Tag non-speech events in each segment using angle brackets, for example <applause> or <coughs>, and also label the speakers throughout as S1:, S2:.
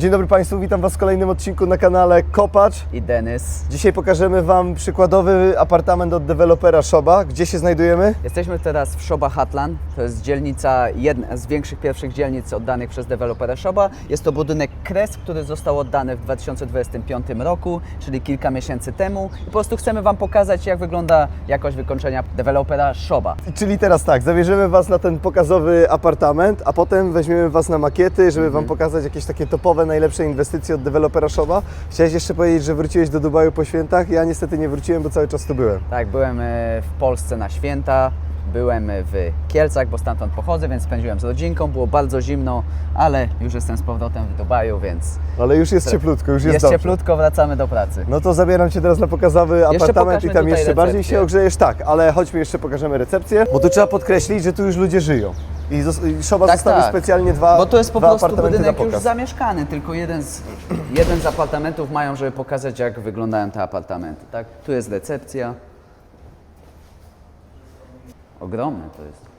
S1: Dzień dobry Państwu, witam Was w kolejnym odcinku na kanale Kopacz.
S2: i Denys.
S1: Dzisiaj pokażemy Wam przykładowy apartament od dewelopera Szoba. Gdzie się znajdujemy?
S2: Jesteśmy teraz w Szoba Hatlan. To jest dzielnica, jedna z większych pierwszych dzielnic oddanych przez dewelopera Szoba. Jest to budynek Kres, który został oddany w 2025 roku, czyli kilka miesięcy temu. I po prostu chcemy Wam pokazać, jak wygląda jakość wykończenia dewelopera Szoba.
S1: Czyli teraz tak, zabierzemy Was na ten pokazowy apartament, a potem weźmiemy Was na makiety, żeby Wam pokazać jakieś takie topowe, najlepsze inwestycje od dewelopera Szoba. Chciałeś jeszcze powiedzieć, że wróciłeś do Dubaju po świętach? Ja niestety nie wróciłem, bo cały czas tu byłem.
S2: Tak, byłem e, w Polsce na święta. Byłem w Kielcach, bo stamtąd pochodzę, więc spędziłem z rodzinką. Było bardzo zimno, ale już jestem z powrotem w Dubaju, więc
S1: Ale już jest cieplutko, już jest,
S2: jest
S1: dobrze.
S2: cieplutko, wracamy do pracy.
S1: No to zabieram Cię teraz na pokazowy apartament i tam jeszcze bardziej
S2: recepcję.
S1: się ogrzejesz. Tak, ale chodźmy jeszcze pokażemy recepcję, bo tu trzeba podkreślić, że tu już ludzie żyją. I, zos- i Szoba zostawił specjalnie dwa
S2: Bo to jest po
S1: dwa
S2: prostu
S1: apartamenty
S2: budynek już
S1: pokaz.
S2: zamieszkany, tylko jeden z, <clears throat> jeden z apartamentów mają, żeby pokazać, jak wyglądają te apartamenty. Tak? Tu jest recepcja. Ogromne to jest.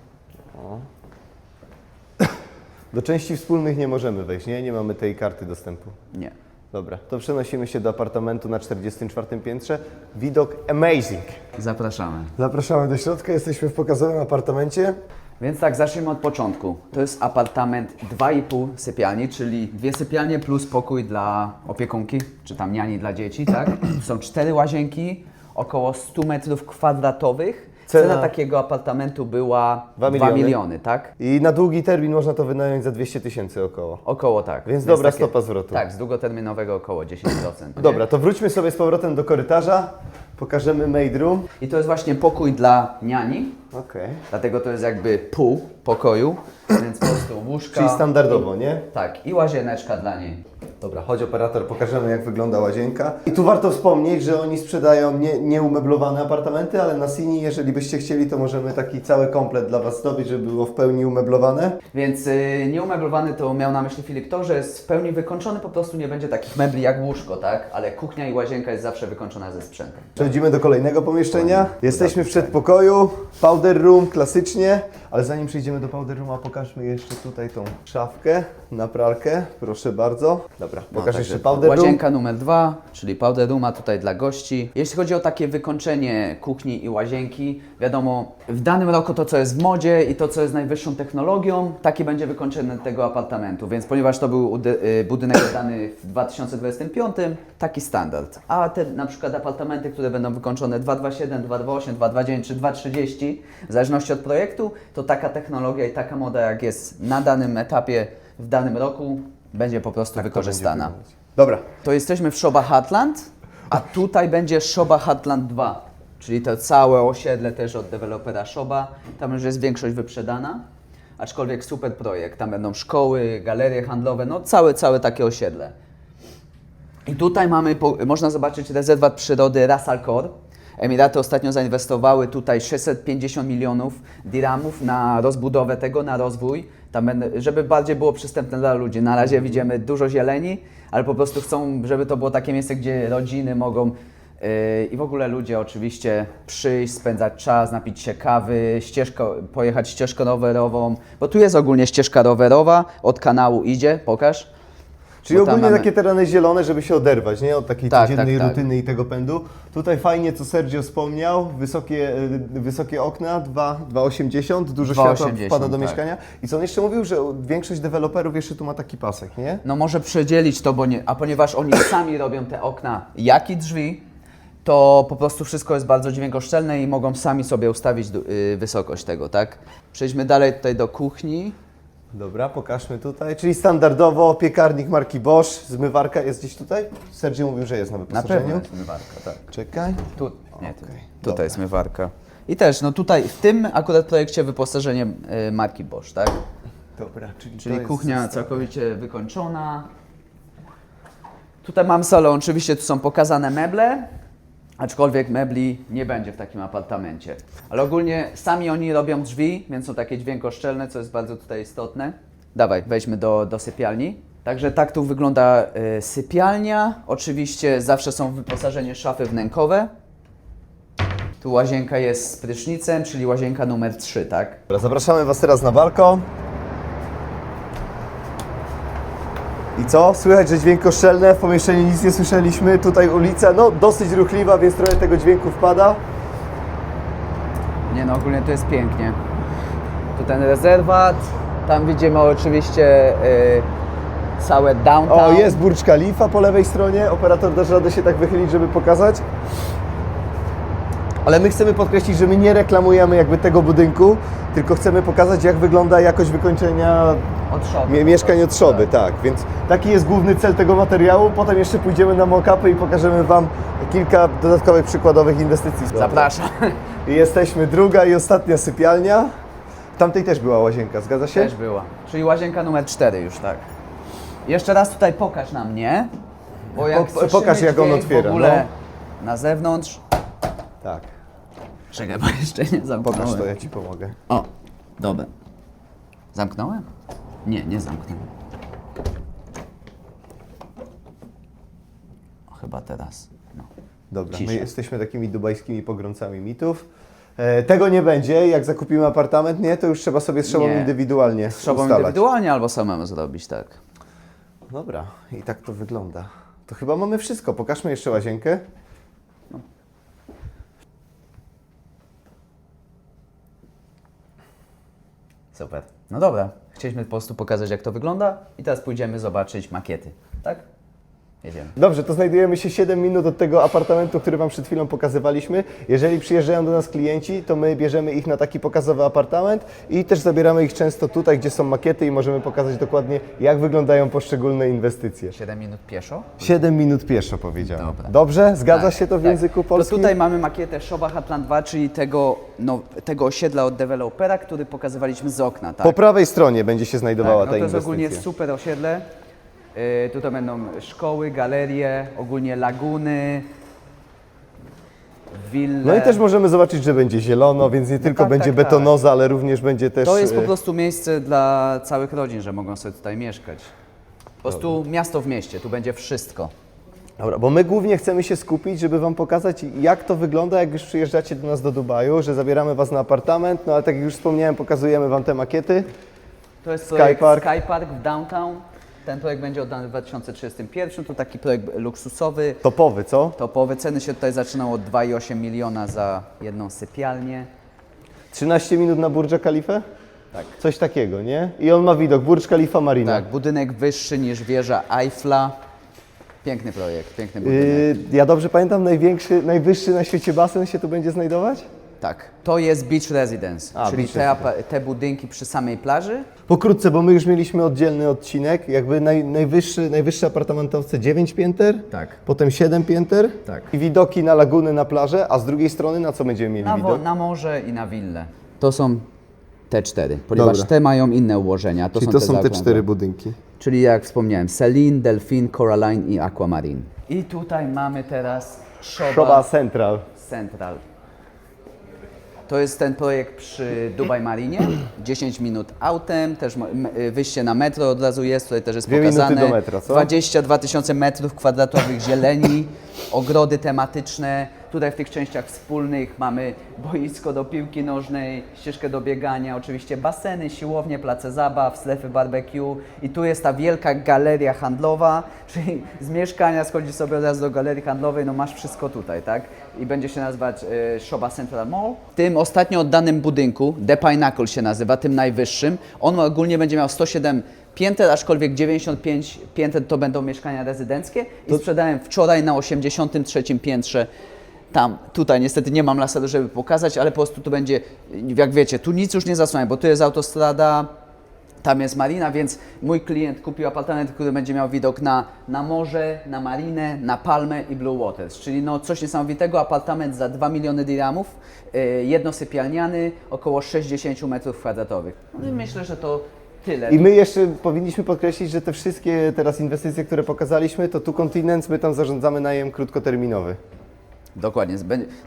S1: Do części wspólnych nie możemy wejść, nie? Nie mamy tej karty dostępu.
S2: Nie.
S1: Dobra, to przenosimy się do apartamentu na 44 piętrze. Widok amazing.
S2: Zapraszamy.
S1: Zapraszamy do środka, jesteśmy w pokazowym apartamencie.
S2: Więc tak, zacznijmy od początku. To jest apartament 2,5 sypialni, czyli dwie sypialnie plus pokój dla opiekunki, czy tam niani dla dzieci, tak? <clears throat> Są cztery łazienki, około 100 metrów kwadratowych. Cena,
S1: Cena-
S2: takiego apartamentu była
S1: Dwa
S2: 2
S1: miliony.
S2: miliony, tak?
S1: I na długi termin można to wynająć za 200 tysięcy około.
S2: Około tak.
S1: Więc dobra stopa zwrotu.
S2: Tak, z długoterminowego około 10%. <clears throat> nie?
S1: Dobra, to wróćmy sobie z powrotem do korytarza. Pokażemy maid room.
S2: I to jest właśnie pokój dla niani,
S1: Okej.
S2: dlatego to jest jakby pół pokoju, więc po prostu łóżka.
S1: Czyli standardowo, nie?
S2: Tak, i łazieneczka dla niej.
S1: Dobra, chodź operator, pokażemy jak wygląda łazienka. I tu warto wspomnieć, że oni sprzedają nie, nieumeblowane apartamenty, ale na Sini, jeżeli byście chcieli, to możemy taki cały komplet dla Was zdobyć, żeby było w pełni umeblowane.
S2: Więc y, nieumeblowany to miał na myśli Filip to, że jest w pełni wykończony, po prostu nie będzie takich mebli jak łóżko, tak? Ale kuchnia i łazienka jest zawsze wykończona ze sprzętem.
S1: Przechodzimy do kolejnego pomieszczenia. Jesteśmy w przedpokoju, powder room klasycznie, ale zanim przejdziemy do powder rooma, pokażmy jeszcze tutaj tą szafkę na pralkę. Proszę bardzo. Dobra, pokaż
S2: także
S1: jeszcze powder room.
S2: Łazienka numer dwa, czyli powder rooma tutaj dla gości. Jeśli chodzi o takie wykończenie kuchni i łazienki, wiadomo, w danym roku to, co jest w modzie i to, co jest najwyższą technologią, takie będzie wykończenie tego apartamentu. Więc ponieważ to był y, budynek oddany w 2025, taki standard. A te na przykład apartamenty, które będą wykończone 227, 228, 229 czy 230, w zależności od projektu, to taka technologia i taka moda, jak jest na danym etapie, w danym roku, będzie po prostu
S1: Tak
S2: wykorzystana.
S1: Dobra,
S2: To jesteśmy w Szoba Hatland, a tutaj będzie Szoba Hatland 2, czyli to całe osiedle też od dewelopera Szoba. Tam już jest większość wyprzedana, aczkolwiek super projekt. Tam będą szkoły, galerie handlowe, no całe, całe takie osiedle. I tutaj mamy, można zobaczyć rezerwat przyrody Ras Al Khor. Emiraty ostatnio zainwestowały tutaj 650 milionów dirhamów na rozbudowę tego, na rozwój, tam, będę- żeby bardziej było przystępne dla ludzi. Na razie widzimy dużo zieleni, ale po prostu chcą, żeby to było takie miejsce, gdzie rodziny mogą yy, i w ogóle ludzie oczywiście przyjść, spędzać czas, napić się kawy, ścieżko, pojechać ścieżką rowerową, bo tu jest ogólnie ścieżka rowerowa, od kanału idzie, pokaż.
S1: Czyli
S2: Bo
S1: ogólnie
S2: mamy-
S1: takie tereny zielone, żeby się oderwać, nie? Od takiej
S2: Tak,
S1: codziennej
S2: tak, tak.
S1: rutyny i tego pędu. Tutaj fajnie, co Sergio wspomniał, wysokie, y, wysokie okna, 2 2,80, dużo
S2: 2,80,
S1: światła wpada do
S2: tak.
S1: mieszkania. I co on jeszcze mówił, że większość deweloperów jeszcze tu ma taki pasek, nie?
S2: No może przedzielić to, bo nie, a ponieważ oni <coughs> sami robią te okna, jak i drzwi, to po prostu wszystko jest bardzo dźwiękoszczelne i mogą sami sobie ustawić y, wysokość tego, tak? Przejdźmy dalej tutaj do kuchni.
S1: Dobra, pokażmy tutaj. Czyli standardowo piekarnik marki Bosch, zmywarka jest gdzieś tutaj? Sergio mówił, że jest na
S2: Na
S1: wyposażeniu.
S2: pewno jest zmywarka, tak.
S1: Czekaj.
S2: Tu, nie, tu,
S1: Okej,
S2: tutaj
S1: dobra.
S2: jest zmywarka. I też, no tutaj w tym akurat projekcie wyposażenie y, marki Bosch, tak?
S1: Dobra, czyli, to
S2: Czyli
S1: jest
S2: kuchnia
S1: zestaw.
S2: całkowicie wykończona. Tutaj mam salon, oczywiście tu są pokazane meble, aczkolwiek mebli nie będzie w takim apartamencie. Ale ogólnie sami oni robią drzwi, więc są takie dźwiękoszczelne, co jest bardzo tutaj istotne. Dawaj, wejdźmy do, do sypialni. Także tak tu wygląda y, sypialnia. Oczywiście zawsze są wyposażenie szafy wnękowe. Tu łazienka jest z prysznicem, czyli łazienka numer 3, tak?
S1: Zapraszamy Was teraz na balkon. I co? Słychać, że dźwięk koszczelny, w pomieszczeniu nic nie słyszeliśmy, tutaj ulica, no dosyć ruchliwa, więc trochę tego dźwięku wpada.
S2: Nie no, ogólnie to jest pięknie. Tu ten rezerwat, tam widzimy oczywiście y, całe downtown.
S1: O, jest Burcz Khalifa po lewej stronie, operator dasz radę się tak wychylić, żeby pokazać. Ale my chcemy podkreślić, że my nie reklamujemy jakby tego budynku, tylko chcemy pokazać, jak wygląda jakość wykończenia mie- mieszkań od szoby, tak. Więc taki jest główny cel tego materiału. Potem jeszcze pójdziemy na mock-upy i pokażemy Wam kilka dodatkowych przykładowych inwestycji.
S2: Zapraszam.
S1: I jesteśmy druga i ostatnia sypialnia. W tamtej też była łazienka, zgadza się?
S2: Też była. Czyli łazienka numer 4 już, tak. Jeszcze raz tutaj pokaż na mnie. Bo jak
S1: Po- pokaż, jak on otwiera,
S2: w ogóle
S1: no.
S2: na zewnątrz.
S1: Tak.
S2: Czekaj, bo jeszcze nie zamknąłem.
S1: Pokaż to, ja Ci pomogę.
S2: O, dobra. Zamknąłem? Nie, nie zamknąłem. O, chyba teraz. No.
S1: Dobra,
S2: Cisza.
S1: my jesteśmy takimi dubajskimi pogromcami mitów. E, tego nie będzie, jak zakupimy apartament, nie, to już trzeba sobie z szobą
S2: Nie.
S1: indywidualnie
S2: Trzeba
S1: ustalać.
S2: indywidualnie albo samemu zrobić, tak.
S1: Dobra, i tak to wygląda. To chyba mamy wszystko. Pokażmy jeszcze łazienkę.
S2: Super. No dobra, chcieliśmy po prostu pokazać jak to wygląda i teraz pójdziemy zobaczyć makiety, tak? Jedziemy.
S1: Dobrze, to znajdujemy się 7 minut od tego apartamentu, który Wam przed chwilą pokazywaliśmy. Jeżeli przyjeżdżają do nas klienci, to my bierzemy ich na taki pokazowy apartament i też zabieramy ich często tutaj, gdzie są makiety i możemy pokazać dokładnie, jak wyglądają poszczególne inwestycje.
S2: 7 minut pieszo?
S1: 7 minut pieszo powiedziałem.
S2: Dobra.
S1: Dobrze? Zgadza
S2: Tak,
S1: się to w
S2: tak.
S1: języku polskim?
S2: To tutaj mamy makietę Shoba Hatland 2, czyli tego, no, tego osiedla od dewelopera, który pokazywaliśmy z okna, tak?
S1: Po prawej stronie będzie się
S2: tak
S1: znajdowała
S2: no
S1: ta
S2: to jest
S1: inwestycja.
S2: ogólnie super osiedle. Yy, tutaj będą szkoły, galerie, ogólnie laguny, wille.
S1: No i też możemy zobaczyć, że będzie zielono, więc nie tylko
S2: tak,
S1: będzie
S2: tak,
S1: betonoza, ale również będzie też...
S2: To jest po
S1: e,
S2: prostu miejsce dla całych rodzin, że mogą sobie tutaj mieszkać. Po prostu miasto w mieście, tu będzie wszystko.
S1: Dobra, bo my głównie chcemy się skupić, żeby Wam pokazać, jak to wygląda, jak już przyjeżdżacie do nas do Dubaju, że zabieramy Was na apartament, no ale tak jak już wspomniałem, pokazujemy Wam te makiety.
S2: To jest
S1: Sky
S2: projekt
S1: Park.
S2: Sky Park w downtown. Ten projekt będzie oddany w 2031. To taki projekt luksusowy,
S1: Topowy, co?
S2: topowy. Ceny się tutaj zaczynają od 2,8 miliona za jedną sypialnię.
S1: 13 minut na Burj Khalifa?
S2: Tak.
S1: Coś takiego, nie? I on ma widok, Burj Khalifa Marina.
S2: Tak, budynek wyższy niż wieża Eiffla. Piękny projekt, piękny budynek.
S1: Yy, ja dobrze pamiętam, największy, najwyższy na świecie basen się tu będzie znajdować?
S2: Tak, to jest Beach Residence,
S1: A,
S2: czyli
S1: Beach
S2: te, apa- te budynki przy samej plaży.
S1: Pokrótce, bo my już mieliśmy oddzielny odcinek, jakby naj, najwyższy, najwyższe apartamentowce 9 pięter,
S2: Tak.
S1: potem 7 pięter
S2: Tak.
S1: i widoki na laguny, na plażę, a z drugiej strony na co będziemy mieli
S2: Na, wo-
S1: widok?
S2: na morze i na willę. To są te cztery, ponieważ
S1: Dobra.
S2: te mają inne ułożenia. To
S1: Czyli
S2: są
S1: to są te
S2: zaokrągłe.
S1: cztery budynki.
S2: Czyli jak wspomniałem, Celine, Delfin, Coraline i Aquamarine. I tutaj mamy teraz Shoba,
S1: Shoba Central.
S2: Central. To jest ten projekt przy Dubai Marinie. 10 minut autem, też wyjście na metro od razu jest, tutaj też jest
S1: Dwie
S2: pokazane.
S1: do metra, co?
S2: 22 tysiące metrów kwadratowych zieleni, ogrody tematyczne. Tutaj w tych częściach wspólnych mamy boisko do piłki nożnej, ścieżkę do biegania, oczywiście baseny, siłownie, place zabaw, strefy barbecue i tu jest ta wielka galeria handlowa, <laughs> czyli z mieszkania schodzi sobie od razu do galerii handlowej, no masz wszystko tutaj, tak? I będzie się nazywać y, Shoba Central Mall. W tym ostatnio oddanym budynku, The Pinnacle się nazywa, tym najwyższym, on ogólnie będzie miał 107 pięter, aczkolwiek 95 pięter to będą mieszkania rezydenckie i sprzedałem wczoraj na 83 piętrze tam, tutaj niestety nie mam laseru, żeby pokazać, ale po prostu tu będzie, jak wiecie, tu nic już nie zasłania, bo tu jest autostrada, tam jest marina, więc mój klient kupił apartament, który będzie miał widok na, na morze, na marinę, na palmę i Blue Waters, czyli no coś niesamowitego, apartament za 2 miliony dirhamów, yy, jednosypialniany, około 60 metrów kwadratowych. No myślę, że to tyle.
S1: I my jeszcze powinniśmy podkreślić, że te wszystkie teraz inwestycje, które pokazaliśmy, to tu Continents, my tam zarządzamy najem krótkoterminowy.
S2: Dokładnie.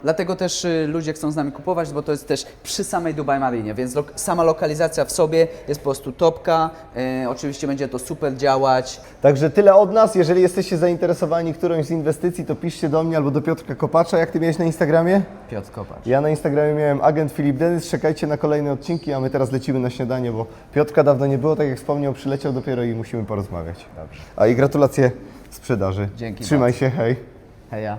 S2: Dlatego też y, ludzie chcą z nami kupować, bo to jest też przy samej Dubai Marinie, więc lok- sama lokalizacja w sobie jest po prostu topka. E, oczywiście będzie to super działać.
S1: Także tyle od nas. Jeżeli jesteście zainteresowani którąś z inwestycji, to piszcie do mnie albo do Piotrka Kopacza. Jak ty miałeś na Instagramie?
S2: Piotr Kopacz.
S1: Ja na Instagramie miałem agent Filip Denys. Czekajcie na kolejne odcinki, a my teraz lecimy na śniadanie, bo Piotrka dawno nie było, tak jak wspomniał, przyleciał dopiero i musimy porozmawiać.
S2: Dobrze.
S1: A i gratulacje sprzedaży.
S2: Dzięki
S1: Trzymaj się, hej.
S2: Heja.